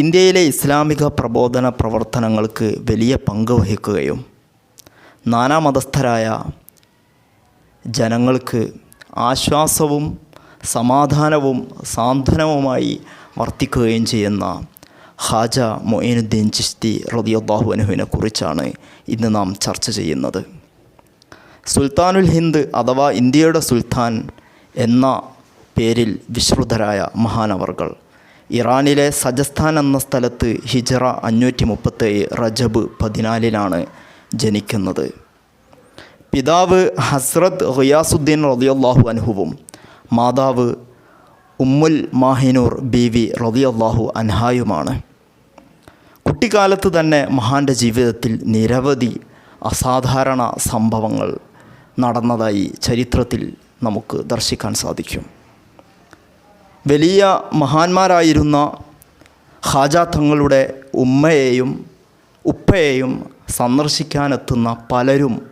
ഇന്ത്യയിലെ ഇസ്ലാമിക പ്രബോധന പ്രവർത്തനങ്ങൾക്ക് വലിയ പങ്ക് വഹിക്കുകയും നാനാമതസ്ഥരായ ജനങ്ങൾക്ക് ആശ്വാസവും സമാധാനവും സാന്ത്വനവുമായി വർത്തിക്കുകയും ചെയ്യുന്ന ഹാജ മൊയിനുദ്ദീൻ ചിസ്തി റതിയല്ലാഹു അനുവിനെ കുറിച്ചാണ് ഇന്ന് നാം ചർച്ച ചെയ്യുന്നത്. സുൽത്താനുൽ ഹിന്ദ് അഥവാ ഇന്ത്യയുടെ സുൽത്താൻ എന്ന പേരിൽ വിശ്രുതരായ മഹാനവർകൾ ഇറാനിലെ സജസ്ഥാൻ എന്ന സ്ഥലത്ത് ഹിജറ അഞ്ഞൂറ്റി മുപ്പത്തേഴ് റജബ് പതിനാലിനാണ് ജനിക്കുന്നത്. പിതാവ് ഹസ്രത് റിയാസുദ്ദീൻ റളിയല്ലാഹു അൻഹുവും മാതാവ് ഉമ്മുൽ മാഹിനൂർ ബി വി റളിയല്ലാഹു അൻഹായുമാണ്. കുട്ടിക്കാലത്ത് തന്നെ മഹാന്റെ ജീവിതത്തിൽ നിരവധി അസാധാരണ സംഭവങ്ങൾ നടന്നതായി ചരിത്രത്തിൽ നമുക്ക് ദർശിക്കാൻ സാധിക്കും. വലിയ മഹാന്മാരായിരുന്ന ഹാജ തങ്ങളുടെ ഉമ്മയെയും ഉപ്പയെയും സന്ദർശിക്കാനെത്തുന്ന പലരും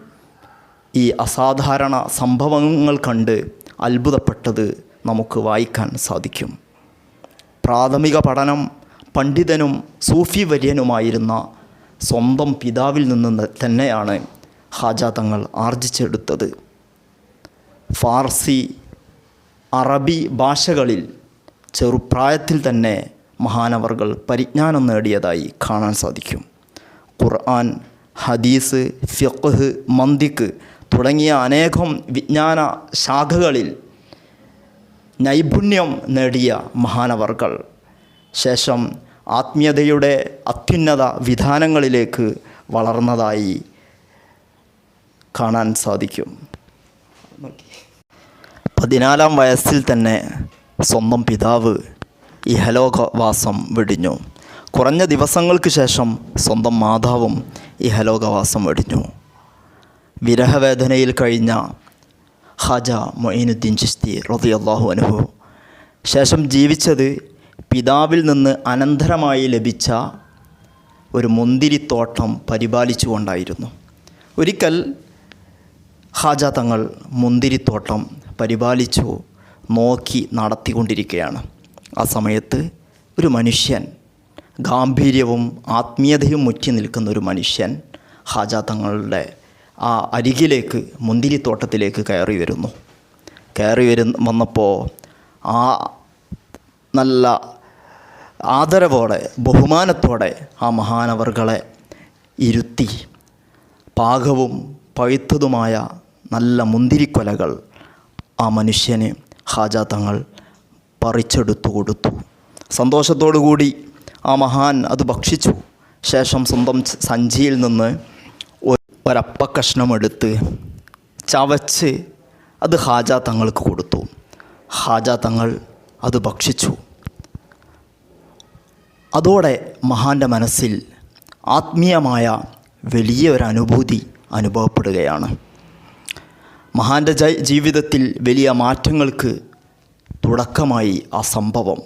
ഈ അസാധാരണ സംഭവങ്ങൾ കണ്ട് അത്ഭുതപ്പെട്ടത് നമുക്ക് വായിക്കാൻ സാധിക്കും. പ്രാഥമിക പഠനം പണ്ഡിതനും സൂഫി വര്യനുമായിരുന്ന സ്വന്തം പിതാവിൽ നിന്ന് തന്നെയാണ് ഹാജ തങ്ങൾ ആർജിച്ചെടുത്തത്. ഫാർസി അറബി ഭാഷകളിൽ ചെറുപ്രായത്തിൽ തന്നെ മഹാനവർകൾ പരിജ്ഞാനം നേടിയതായി കാണാൻ സാധിക്കും. ഖുർആൻ ഹദീസ് ഫിഖ് മന്തിക്ക് തുടങ്ങിയ അനേകം വിജ്ഞാന ശാഖകളിൽ നൈപുണ്യം നേടിയ മഹാനവർകൾ ശേഷം ആത്മീയതയുടെ അത്യുന്നത വിധാനങ്ങളിലേക്ക് വളർന്നതായി കാണാൻ സാധിക്കും. പതിനാലാം വയസ്സിൽ തന്നെ സ്വന്തം പിതാവ് ഇഹലോകവാസം വെടിഞ്ഞു. കുറഞ്ഞ ദിവസങ്ങൾക്ക് ശേഷം സ്വന്തം മാതാവും ഇഹലോകവാസം വെടിഞ്ഞു. വിരഹവേദനയിൽ കഴിഞ്ഞ ഹജ മൊയിനുദ്ദീൻ ചിസ്തി റളിയല്ലാഹു അൻഹു. ശേഷം ജീവിച്ചത് പിതാവിൽ നിന്ന് അനന്തരമായി ലഭിച്ച ഒരു മുന്തിരിത്തോട്ടം പരിപാലിച്ചുകൊണ്ടായിരുന്നു. ഒരിക്കൽ ഹാജ തങ്ങൾ മുന്തിരിത്തോട്ടം പരിപാലിച്ചു നോക്കി നടത്തിക്കൊണ്ടിരിക്കുകയാണ്. ആ സമയത്ത് ഒരു മനുഷ്യൻ ഗാംഭീര്യവും ആത്മീയതയും മുറ്റി നിൽക്കുന്ന ഒരു മനുഷ്യൻ ഹാജ തങ്ങളുടെ ആ അരികിലേക്ക് മുന്തിരിത്തോട്ടത്തിലേക്ക് കയറി വരുന്നു. കയറി വരു വന്നപ്പോൾ ആ നല്ല ആദരവോടെ ബഹുമാനത്തോടെ ആ മഹാനവർകളെ ഇരുത്തി പാകവും പഴുത്തതുമായ നല്ല മുന്തിരിക്കൊലകൾ ആ മനുഷ്യന് ഹാജ തങ്ങൾ പറിച്ചെടുത്തു കൊടുത്തു. സന്തോഷത്തോടു കൂടി ആ മഹാൻ അത് ഭക്ഷിച്ചു. ശേഷം സ്വന്തം സഞ്ചിയിൽ നിന്ന് ഒരപ്പക്കഷ്ണം എടുത്ത് ചവച്ച് അത് ഹാജ തങ്ങൾക്ക് കൊടുത്തു. ഹാജ തങ്ങൾ അത് ഭക്ഷിച്ചു. അതോടെ മഹാന്റെ മനസ്സിൽ ആത്മീയമായ വലിയ ഒരു അനുഭൂതി അനുഭവപ്പെടുകയാണ്. മഹാന്റെ ജീവിതത്തിൽ വലിയ മാറ്റങ്ങൾക്ക് തുടക്കമായി ആ സംഭവം.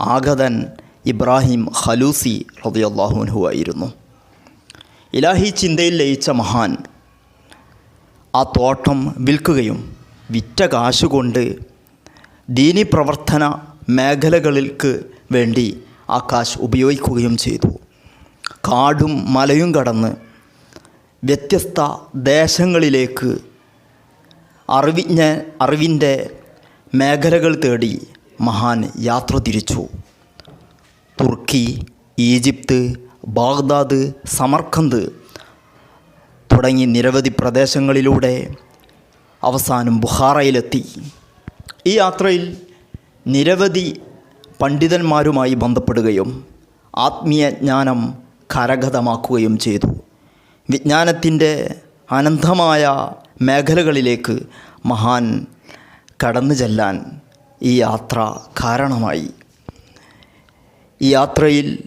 ആഗതൻ ഇബ്രാഹിം ഹലൂസി റതിയല്ലാഹുൻഹു ആയിരുന്നു. ഇലാഹി ചിന്തയിൽ ലയിച്ച മഹാൻ ആ തോട്ടം വിൽക്കുകയും വിറ്റ കാശുകൊണ്ട് ദീനി പ്രവർത്തന മേഖലകൾക്ക് വേണ്ടി ആ കാശ് ഉപയോഗിക്കുകയും ചെയ്തു. കാടും മലയും കടന്ന് വ്യത്യസ്ത ദേശങ്ങളിലേക്ക് അറിവിഞ്ഞ അറിവിന്റെ മേഖലകൾ തേടി മഹാൻ യാത്ര തിരിച്ചു. തുർക്കി ഈജിപ്ത് ബാഗ്ദാദ് സമർഖന്ത് തുടങ്ങി നിരവധി പ്രദേശങ്ങളിലൂടെ അവസാനം ബുഹാറയിലെത്തി ഈ യാത്രയിൽ നിരവധി പണ്ഡിതന്മാരുമായി ബന്ധപ്പെടുകയും ആത്മീയ ജ്ഞാനം കരഗതമാക്കുകയും ചെയ്തു. വിജ്ഞാനത്തിന്റെ അനന്തമായ മേഖലകളിലേക്ക് മഹാൻ കടന്നു ചെല്ലാൻ ഈ യാത്ര കാരണമായി. ഈ യാത്രയിൽ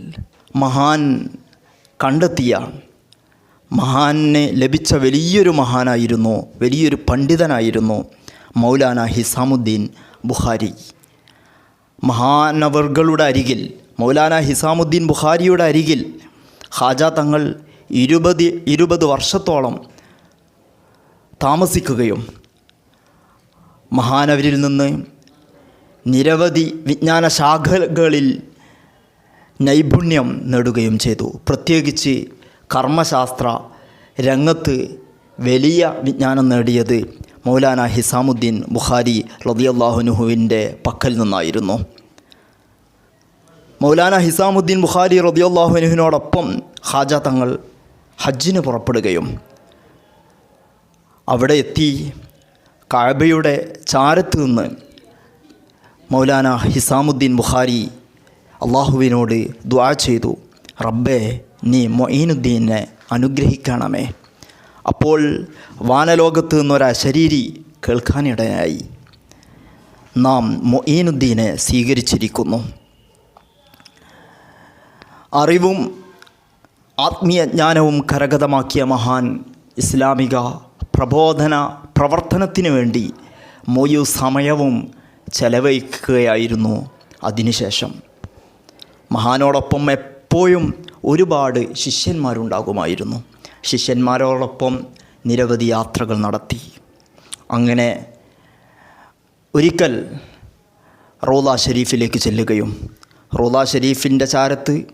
മഹാൻ കണ്ടെത്തിയ മഹാനെ ലഭിച്ച വലിയൊരു മഹാനായിരുന്നു വലിയൊരു പണ്ഡിതനായിരുന്നു മൗലാന ഹിസാമുദ്ദീൻ ബുഹാരി മഹാനവർകളുടെ അരികിൽ മൗലാന ഹിസാമുദ്ദീൻ ബുഹാരിയുടെ അരികിൽ ഹാജ തങ്ങൾ ഇരുപത് ഇരുപത് വർഷത്തോളം താമസിക്കുകയും മഹാനവരിൽ നിന്ന് നിരവധി വിജ്ഞാന ശാഖകളിൽ നൈപുണ്യം നേടുകയും ചെയ്തു. പ്രത്യേകിച്ച് കർമ്മശാസ്ത്ര രംഗത്ത് വലിയ വിജ്ഞാനം നേടിയത് മൗലാന ഹിസാമുദ്ദീൻ ബുഖാരി റതിയല്ലാഹുനുഹുവിന്റെ പക്കൽ നിന്നായിരുന്നു. മൗലാന ഹിസാമുദ്ദീൻ ബുഖാരി റതിയല്ലാഹുനുഹിനോടൊപ്പം ഹാജ തങ്ങൾ ഹജ്ജിന് പുറപ്പെടുകയും അവിടെ എത്തി കഅബയുടെ ചാരത്ത് നിന്ന് മൗലാന ഹിസാമുദ്ദീൻ ബുഖാരി അള്ളാഹുവിനോട് ദ്വാ ചെയ്തു റബ്ബേ നീ മൊയ്നുദ്ദീനെ അനുഗ്രഹിക്കണമേ. അപ്പോൾ വാനലോകത്ത് നിന്നൊരാ ശരീരി കേൾക്കാനിടയായി. നാം മൊയ്നുദ്ദീനെ സ്വീകരിച്ചിരിക്കുന്നു. അറിവും ആത്മീയജ്ഞാനവും കരഗതമാക്കിയ മഹാൻ ഇസ്ലാമിക പ്രബോധന പ്രവർത്തനത്തിന് വേണ്ടി മൊയു സമയവും ചെലവഴിക്കുകയായിരുന്നു അതിനുശേഷം. മഹാനോടൊപ്പം എപ്പോഴും ഒരുപാട് ശിഷ്യന്മാരുണ്ടാകുമായിരുന്നു. ശിഷ്യന്മാരോടൊപ്പം നിരവധി യാത്രകൾ നടത്തി. അങ്ങനെ ഒരിക്കൽ റോള ഷെരീഫിലേക്ക് ചെല്ലുകയും റോള ഷെരീഫിന്റെ ചാരത്ത്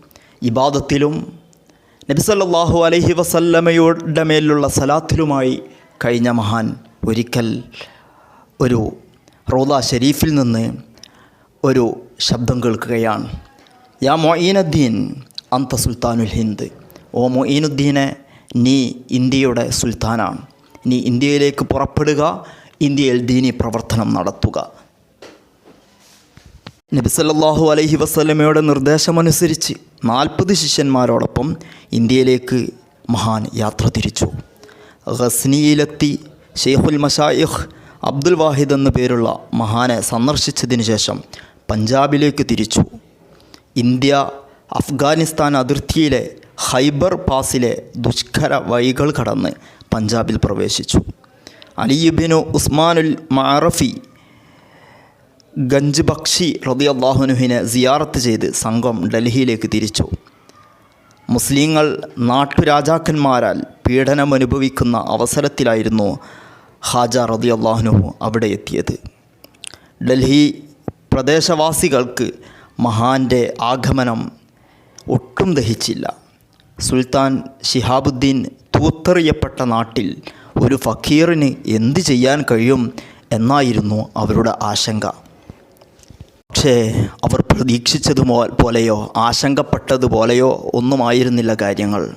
ഇബാദത്തിലും നബിസല്ലാഹു അലഹി വസല്ലമയുടെ മേലുള്ള സലാത്തിലുമായി കഴിഞ്ഞ മഹാൻ ഒരിക്കൽ ഒരു റോദ ഷെരീഫിൽ നിന്ന് ഒരു ശബ്ദം കേൾക്കുകയാണ്. യാ മൊയ്നുദ്ദീൻ അന്ത സുൽത്താനുൽ ഹിന്ദ്. ഓ മൊയ്നുദ്ദീനെ നീ ഇന്ത്യയുടെ സുൽത്താനാണ്. നീ ഇന്ത്യയിലേക്ക് പുറപ്പെടുക ഇന്ത്യയിൽ ദീനി പ്രവർത്തനം നടത്തുക. നബിസല്ലാഹു അലൈഹി വസല്ലമയുടെ നിർദ്ദേശമനുസരിച്ച് നാൽപ്പത് ശിഷ്യന്മാരോടൊപ്പം ഇന്ത്യയിലേക്ക് മഹാൻ യാത്ര തിരിച്ചു. ഗസ്നിയിലെത്തി ഷെയ്ഖുൽ മഷായിഖ് അബ്ദുൽ വാഹിദ് എന്നു പേരുള്ള മഹാനെ സന്ദർശിച്ചതിന് ശേഷം പഞ്ചാബിലേക്ക് തിരിച്ചു. ഇന്ത്യ അഫ്ഗാനിസ്ഥാൻ അതിർത്തിയിലെ ഹൈബർ പാസിലെ ദുഷ്കര വഴികൾ കടന്ന് പഞ്ചാബിൽ പ്രവേശിച്ചു. അലിയുബിനു ഉസ്മാനുൽ മാറഫി ഗഞ്ച് ബക്ഷി റതിയല്ലാഹുനുഹിനെ സിയാറത്ത് ചെയ്ത് സംഘം ഡൽഹിയിലേക്ക് തിരിച്ചു. മുസ്ലിങ്ങൾ നാട്ടുരാജാക്കന്മാരാൽ പീഡനമനുഭവിക്കുന്ന അവസരത്തിലായിരുന്നു ഹാജ റതി അള്ളാഹ്നു അവിടെ എത്തിയത്. ഡൽഹി പ്രദേശവാസികൾക്ക് മഹാന്റെ ആഗമനം ഒട്ടും ദഹിച്ചില്ല. സുൽത്താൻ ഷിഹാബുദ്ദീൻ തൂത്തെറിയപ്പെട്ട നാട്ടിൽ ഒരു ഫക്കീറിന് എന്ത് ചെയ്യാൻ കഴിയും എന്നായിരുന്നു അവരുടെ ആശങ്ക. പക്ഷേ അവർ പ്രതീക്ഷിച്ചതുമോ പോലെയോ ആശങ്കപ്പെട്ടതുപോലെയോ ഒന്നുമായിരുന്നില്ല കാര്യങ്ങൾ.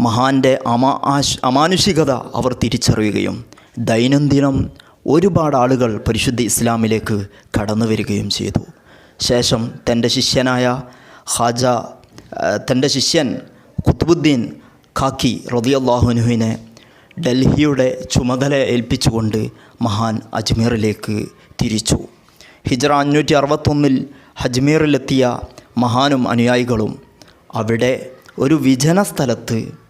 മഹാന്റെ അമാ അമാനുഷികത അവർ തിരിച്ചറിയുകയും ദൈനംദിനം ഒരുപാട് ആളുകൾ പരിശുദ്ധ ഇസ്ലാമിലേക്ക് കടന്നു വരികയും ചെയ്തു. ശേഷം തന്റെ ശിഷ്യനായ ഹാജ തന്റെ ശിഷ്യൻ കുത്തുബുദ്ദീൻ ഖാക്കി റതിയല്ലാഹുനുവിനെ ഡൽഹിയുടെ ചുമതല ഏൽപ്പിച്ചുകൊണ്ട് മഹാൻ അജ്മീറിലേക്ക് തിരിച്ചു. ഹിജ്റ അഞ്ഞൂറ്റി അറുപത്തൊന്നിൽ അജ്മീറിലെത്തിയ മഹാനും അനുയായികളും അവിടെ ഒരു വിജന സ്ഥലത്ത്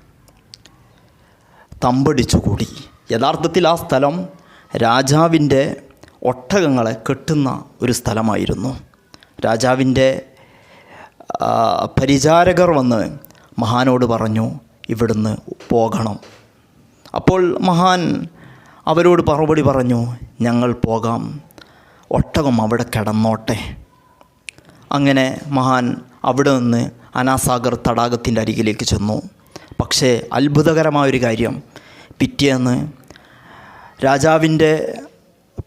തമ്പടിച്ചുകൂടി യഥാർത്ഥത്തിൽ ആ സ്ഥലം രാജാവിന്റെ ഒട്ടകങ്ങളെ കെട്ടുന്ന ഒരു സ്ഥലമായിരുന്നു. രാജാവിന്റെ പരിചാരകർ വന്ന് മഹാനോട് പറഞ്ഞു ഇവിടുന്ന് പോകണം. അപ്പോൾ മഹാൻ അവരോട് മറുപടി പറഞ്ഞു ഞങ്ങൾ പോകാം. ഒട്ടകം അവിടെ കിടന്നോട്ടെ. അങ്ങനെ മഹാൻ അവിടെ നിന്ന് അനാസാഗർ തടാകത്തിന്റെ അരികിലേക്ക് ചെന്നു. പക്ഷേ അത്ഭുതകരമായൊരു കാര്യം പിറ്റേന്ന് രാജാവിന്റെ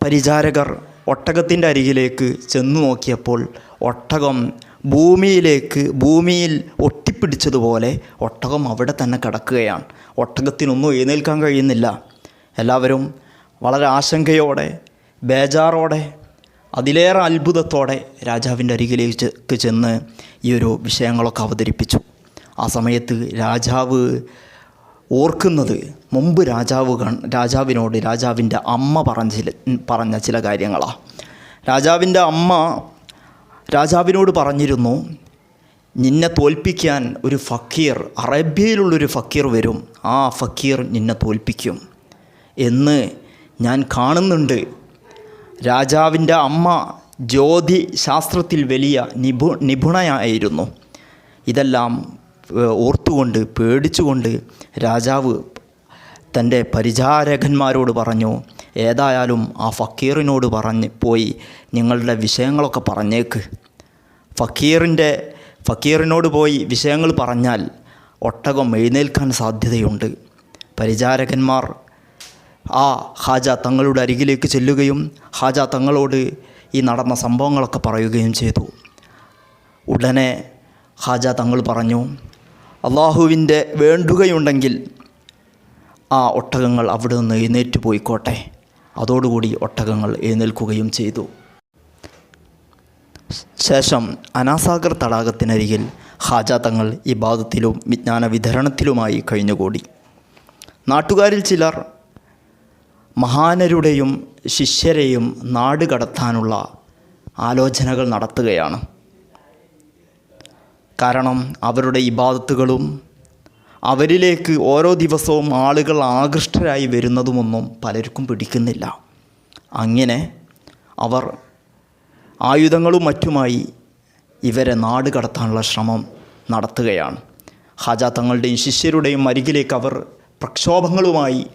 പരിചാരകർ ഒട്ടകത്തിന്റെ അരികിലേക്ക് ചെന്നു നോക്കിയപ്പോൾ ഒട്ടകം ഭൂമിയിലേക്ക് ഭൂമിയിൽ ഒട്ടിപ്പിടിച്ചതുപോലെ ഒട്ടകം അവിടെ തന്നെ കിടക്കുകയാണ്. ഒട്ടകത്തിനൊന്നും എഴുന്നേൽക്കാൻ കഴിയുന്നില്ല. എല്ലാവരും വളരെ ആശങ്കയോടെ ബേജാറോടെ അതിലേറെ അത്ഭുതത്തോടെ രാജാവിന്റെ അരികിലേക്ക് ചെന്ന് ഈ ഒരു വിഷയങ്ങളൊക്കെ അവതരിപ്പിച്ചു. ആ സമയത്ത് രാജാവ് ഓർക്കുന്നത് മുമ്പ് രാജാവ് രാജാവിനോട് രാജാവിന്റെ അമ്മ പറഞ്ഞ പറഞ്ഞ ചില കാര്യങ്ങളാണ് രാജാവിന്റെ അമ്മ രാജാവിനോട് പറഞ്ഞിരുന്നു നിന്നെ തോൽപ്പിക്കാൻ ഒരു ഫക്കീർ അറേബ്യയിലുള്ളൊരു ഫക്കീർ വരും. ആ ഫക്കീർ നിന്നെ തോൽപ്പിക്കും. എന്ന് ഞാൻ കാണുന്നുണ്ട്. രാജാവിന്റെ അമ്മ ജ്യോതി ശാസ്ത്രത്തിൽ വലിയ നിപു നിപുണയായിരുന്നു. ഇതെല്ലാം ഓർത്തുകൊണ്ട് പേടിച്ചുകൊണ്ട് രാജാവ് തന്റെ പരിചാരകന്മാരോട് പറഞ്ഞു ഏതായാലും ആ ഫക്കീറിനോട് പറഞ്ഞ് പോയി നിങ്ങളുടെ വിഷയങ്ങളൊക്കെ പറഞ്ഞേക്ക്. ഫക്കീറിന്റെ ഫക്കീറിനോട് പോയി വിഷയങ്ങൾ പറഞ്ഞാൽ ഒട്ടകം എഴുന്നേൽക്കാൻ സാധ്യതയുണ്ട്. പരിചാരകന്മാർ ആ ഹാജ തങ്ങളുടെ അരികിലേക്ക് ചെല്ലുകയും ഹാജ തങ്ങളോട് ഈ നടന്ന സംഭവങ്ങളൊക്കെ പറയുകയും ചെയ്തു. ഉടനെ ഹാജ തങ്ങൾ പറഞ്ഞു അള്ളാഹുവിന്റെ വേണ്ടുകയുണ്ടെങ്കിൽ ആ ഒട്ടകങ്ങൾ അവിടെ നിന്ന് എഴുന്നേറ്റ് പോയിക്കോട്ടെ. അതോടുകൂടി ഒട്ടകങ്ങൾ എഴുന്നേൽക്കുകയും ചെയ്തു. ശേഷം അനാസാഗർ തടാകത്തിനരികിൽ ഹാജ തങ്ങൾ ഇബാദത്തിലും വിജ്ഞാന വിതരണത്തിലുമായി കഴിഞ്ഞുകൂടി. നാട്ടുകാരിൽ ചിലർ മഹാനരുടെയും ശിഷ്യരെയും നാട് കടത്താനുള്ള ആലോചനകൾ നടത്തുകയാണ്. കാരണം അവരുടെ ഇബാദത്തുകളും അവരിലേക്ക് ഓരോ ദിവസവും ആളുകൾ ആകൃഷ്ടരായി വരുന്നതുമൊന്നും പലർക്കും പിടിക്കുന്നില്ല. അങ്ങനെ അവർ ആയുധങ്ങളും മറ്റുമായി ഇവരെ നാട് കടത്താനുള്ള ശ്രമം നടത്തുകയാണ്. ഹാജ തങ്ങളുടെയും ശിഷ്യരുടെയും അരികിലേക്ക് അവർ പ്രക്ഷോഭങ്ങളുമായി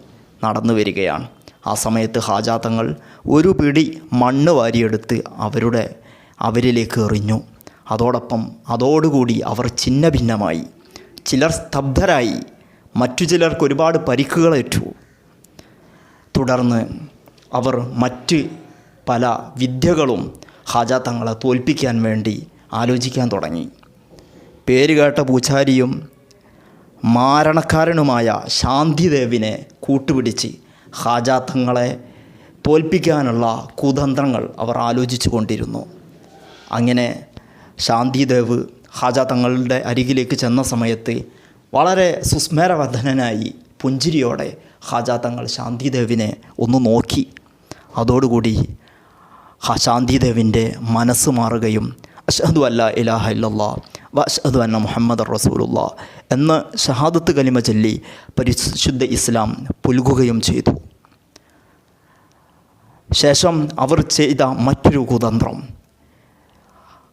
നടന്നു വരികയാണ്. ആ സമയത്ത് ഹാജാ തങ്ങൾ ഒരു പിടി മണ്ണ് വാരിയെടുത്ത് അവരുടെ അവരിലേക്ക് എറിഞ്ഞു. അതോടൊപ്പം അതോടുകൂടി അവർ ഛിന്ന ഭിന്നമായി ചിലർ സ്തബ്ധരായി മറ്റു ചിലർക്ക് ഒരുപാട് പരിക്കുകളേറ്റു. തുടർന്ന് അവർ മറ്റ് പല വിദ്യകളും ഹാജ തങ്ങളെ തോൽപ്പിക്കാൻ വേണ്ടി ആലോചിക്കാൻ തുടങ്ങി. പേരുകേട്ട പൂജാരിയും മാരണക്കാരനുമായ ശാന്തിദേവിനെ കൂട്ടുപിടിച്ച് ഹാജ തങ്ങളെ തോൽപ്പിക്കാനുള്ള കുതന്ത്രങ്ങൾ അവർ ആലോചിച്ചു കൊണ്ടിരുന്നു അങ്ങനെ ശാന്തിദേവ് ഹാജ തങ്ങളുടെ അരികിലേക്ക് ചെന്ന സമയത്ത് വളരെ സുസ്മരവർദ്ധനായി പുഞ്ചിരിയോടെ ഹാജ തങ്ങൾ ശാന്തിദേവിനെ ഒന്ന് നോക്കി. അതോടുകൂടി ശാന്തിദേവിന്റെ മനസ്സ് മാറുകയും അഷ്ഹദു അല്ല ഇലാഹ ഇല്ലല്ലാ വ അഷ്ഹദു അന്ന മുഹമ്മദ് റസൂലുള്ള എന്ന ഷഹാദത്ത് കലിമ ചൊല്ലി പരിശുദ്ധ ഇസ്ലാം പുൽകുകയും ചെയ്തു. ശേഷം അവർ ചെയ്ത മറ്റൊരു കുതന്ത്രം.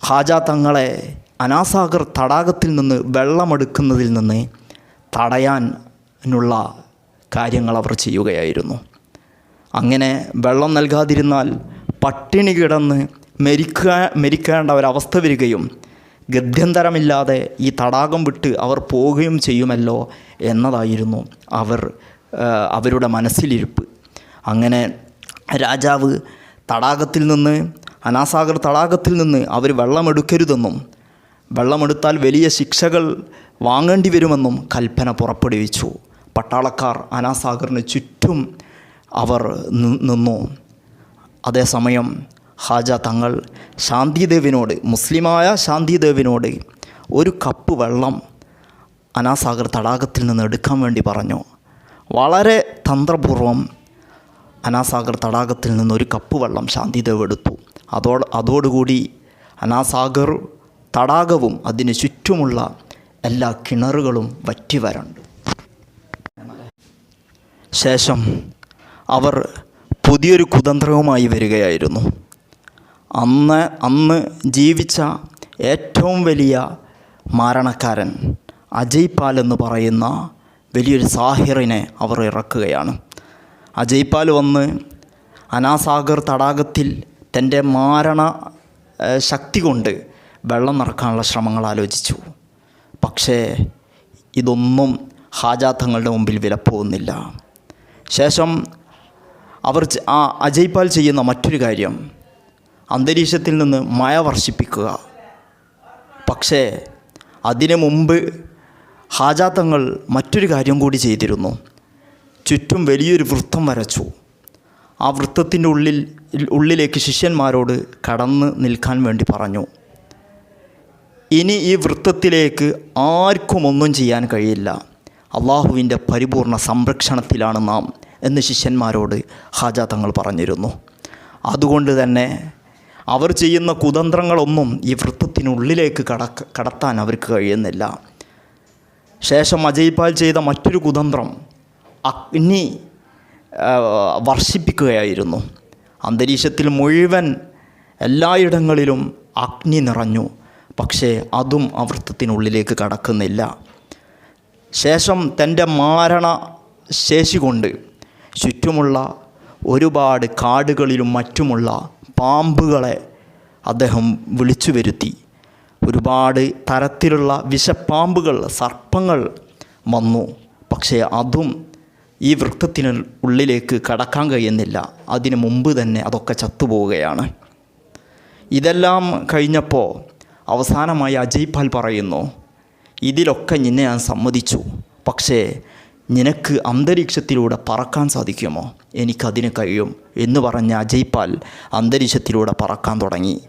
ഹാജ തങ്ങളെ അനാസാഗർ തടാകത്തിൽ നിന്ന് വെള്ളമെടുക്കുന്നതിൽ നിന്ന് തടയാനുള്ള കാര്യങ്ങൾ അവർ ചെയ്യുകയായിരുന്നു. അങ്ങനെ വെള്ളം നൽകാതിരുന്നാൽ പട്ടിണി കിടന്ന് മരിക്കുക മരിക്കേണ്ട ഒരവസ്ഥ വരികയും ഗത്യന്തരമില്ലാതെ ഈ തടാകം വിട്ട് അവർ പോവുകയും ചെയ്യുമല്ലോ എന്നതായിരുന്നു അവർ അവരുടെ മനസ്സിലിരിപ്പ്. അങ്ങനെ രാജാവ് തടാകത്തിൽ നിന്ന് അനാസാഗർ തടാകത്തിൽ നിന്ന് അവർ വെള്ളമെടുക്കരുതെന്നും വെള്ളമെടുത്താൽ വലിയ ശിക്ഷകൾ വാങ്ങേണ്ടി വരുമെന്നും കൽപ്പന പുറപ്പെടുവിച്ചു. പട്ടാളക്കാർ അനാസാഗറിന് ചുറ്റും അവർ നിന്നു. അതേസമയം ഹാജ തങ്ങൾ ശാന്തിദേവിനോട് മുസ്ലിമായ ശാന്തിദേവിനോട് ഒരു കപ്പ് വെള്ളം അനാസാഗർ തടാകത്തിൽ നിന്ന് എടുക്കാൻ വേണ്ടി പറഞ്ഞു. വളരെ തന്ത്രപൂർവം അനാസാഗർ തടാകത്തിൽ നിന്ന് ഒരു കപ്പ് വെള്ളം ശാന്തിദേവ് എടുത്തു. അതോട് അതോടുകൂടി അനാസാഗർ തടാകവും അതിന് ചുറ്റുമുള്ള എല്ലാ കിണറുകളും വറ്റി വരണ്ടു ശേഷം അവർ പുതിയൊരു കുതന്ത്രവുമായി വരികയായിരുന്നു. അന്ന് അന്ന് ജീവിച്ച ഏറ്റവും വലിയ മാരണക്കാരൻ അജയ് പാൽ എന്ന് പറയുന്ന വലിയൊരു സാഹിറിനെ അവർ ഇറക്കുകയാണ്. അജയ് പാൽ വന്ന് അനാസാഗർ തടാകത്തിൽ തന്റെ മാരണ ശക്തി കൊണ്ട് വെള്ളം നിറക്കാനുള്ള ശ്രമങ്ങൾ ആലോചിച്ചു. പക്ഷേ ഇതൊന്നും ഹാജാത്തങ്ങളുടെ മുമ്പിൽ വിലപ്പോകുന്നില്ല ശേഷം അവർ ആ അജയ്പാൽ ചെയ്യുന്ന മറ്റൊരു കാര്യം അന്തരീക്ഷത്തിൽ നിന്ന് മഴ വർഷിപ്പിക്കുക. പക്ഷേ അതിനു മുമ്പ് ഹാജാത്തങ്ങൾ മറ്റൊരു കാര്യം കൂടി ചെയ്തിരുന്നു. ചുറ്റും വലിയൊരു വൃത്തം വരച്ചു. ആ വൃത്തത്തിന്റെ ഉള്ളിൽ ഉള്ളിലേക്ക് ശിഷ്യന്മാരോട് കടന്ന് നിൽക്കാൻ വേണ്ടി പറഞ്ഞു. ഇനി ഈ വൃത്തത്തിലേക്ക് ആർക്കും ഒന്നും ചെയ്യാൻ കഴിയില്ല. അള്ളാഹുവിന്റെ പരിപൂർണ സംരക്ഷണത്തിലാണ് നാം എന്ന് ശിഷ്യന്മാരോട് ഹാജ തങ്ങൾ പറഞ്ഞിരുന്നു. അതുകൊണ്ട് തന്നെ അവർ ചെയ്യുന്ന കുതന്ത്രങ്ങളൊന്നും ഈ വൃത്തത്തിനുള്ളിലേക്ക് കടക്ക കടത്താൻ അവർക്ക് കഴിയുന്നില്ല. ശേഷം അജയ്പാൽ ചെയ്ത മറ്റൊരു കുതന്ത്രം അഗ്നി വർഷിപ്പിക്കുകയായിരുന്നു. അന്തരീക്ഷത്തിൽ മുഴുവൻ എല്ലായിടങ്ങളിലും അഗ്നി നിറഞ്ഞു. പക്ഷേ അതും അവൃത്തത്തിനുള്ളിലേക്ക് കടക്കുന്നില്ല. ശേഷം തന്റെ മാരണ ശേഷി കൊണ്ട് ചുറ്റുമുള്ള ഒരുപാട് കാടുകളിലും മറ്റുമുള്ള പാമ്പുകളെ അദ്ദേഹം വിളിച്ചു വരുത്തി. ഒരുപാട് തരത്തിലുള്ള വിഷപ്പാമ്പുകൾ സർപ്പങ്ങൾ വന്നു. പക്ഷേ അതും ഈ വൃത്തത്തിന് ഉള്ളിലേക്ക് കടക്കാൻ കഴിയുന്നില്ല. അതിനു മുമ്പ് തന്നെ അതൊക്കെ ചത്തുപോവുകയാണ്. ഇതെല്ലാം കഴിഞ്ഞപ്പോൾ അവസാനമായി അജയ് പാൽ പറയുന്നു ഇതിലൊക്കെ നിന്നെ ഞാൻ സമ്മതിച്ചു. പക്ഷേ നിനക്ക് അന്തരീക്ഷത്തിലൂടെ പറക്കാൻ സാധിക്കുമോ? എനിക്കതിന് കഴിയും എന്ന് പറഞ്ഞ അജയ് പാൽ അന്തരീക്ഷത്തിലൂടെ പറക്കാൻ തുടങ്ങി.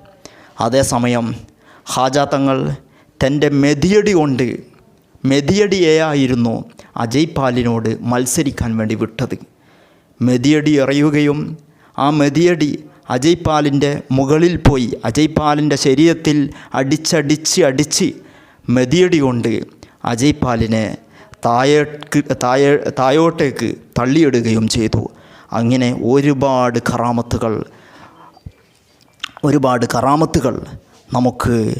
അതേസമയം ഹാജാത്തങ്ങൾ തന്റെ മെതിയടി കൊണ്ട് മെതിയടിയെയായിരുന്നു അജയ് പാലിനോട് മത്സരിക്കാൻ വേണ്ടി വിട്ടത്. മെതിയടി എറിയുകയും ആ മെതിയടി അജയ് പാലിന്റെ മുകളിൽ പോയി. അജയ് പാലിന്റെ ശരീരത്തിൽ അടിച്ചടിച്ച് അടിച്ച് മെതിയടി കൊണ്ട് അജയ് പാലിനെ താഴേക്ക് താഴെ താഴോട്ടേക്ക് തള്ളിയിടുകയും ചെയ്തു. അങ്ങനെ ഒരുപാട് കറാമത്തുകൾ ഒരുപാട് കറാമത്തുകൾ നമുക്ക്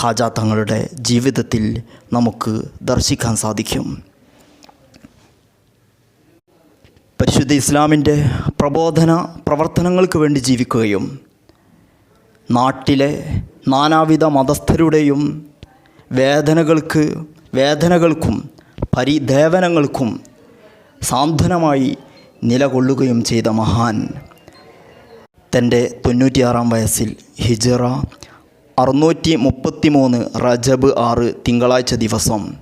ഹാജാ തങ്ങളുടെ ജീവിതത്തിൽ നമുക്ക് ദർശിക്കാൻ സാധിക്കും. പരിശുദ്ധ ഇസ്ലാമിന്റെ പ്രബോധന പ്രവർത്തനങ്ങൾക്ക് വേണ്ടി ജീവിക്കുകയും നാട്ടിലെ നാനാവിധ മതസ്ഥരുടെയും വേദനകൾക്ക് വേദനകൾക്കും പരിദേവനങ്ങൾക്കും സാന്ത്വനമായി നിലകൊള്ളുകയും ചെയ്ത മഹാൻ. തന്റെ തൊണ്ണൂറ്റിയാറാം വയസ്സിൽ ഹിജറ അറുന്നൂറ്റി മുപ്പത്തി മൂന്ന് റജബ് ആറ് തിങ്കളാഴ്ച ദിവസം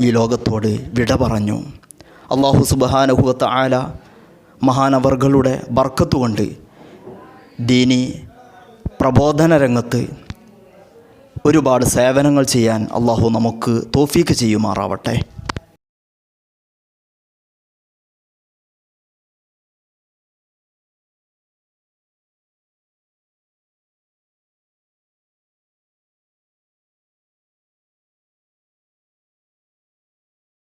ഈ ലോകത്തോട് വിട പറഞ്ഞു. അള്ളാഹു സുബഹാനഹുവത്ത ആല ബർക്കത്ത് കൊണ്ട് ദീനി പ്രബോധന രംഗത്ത് ഒരുപാട് സേവനങ്ങൾ ചെയ്യാൻ അള്ളാഹു നമുക്ക് തോഫീക്ക് ചെയ്യുമാറാവട്ടെ.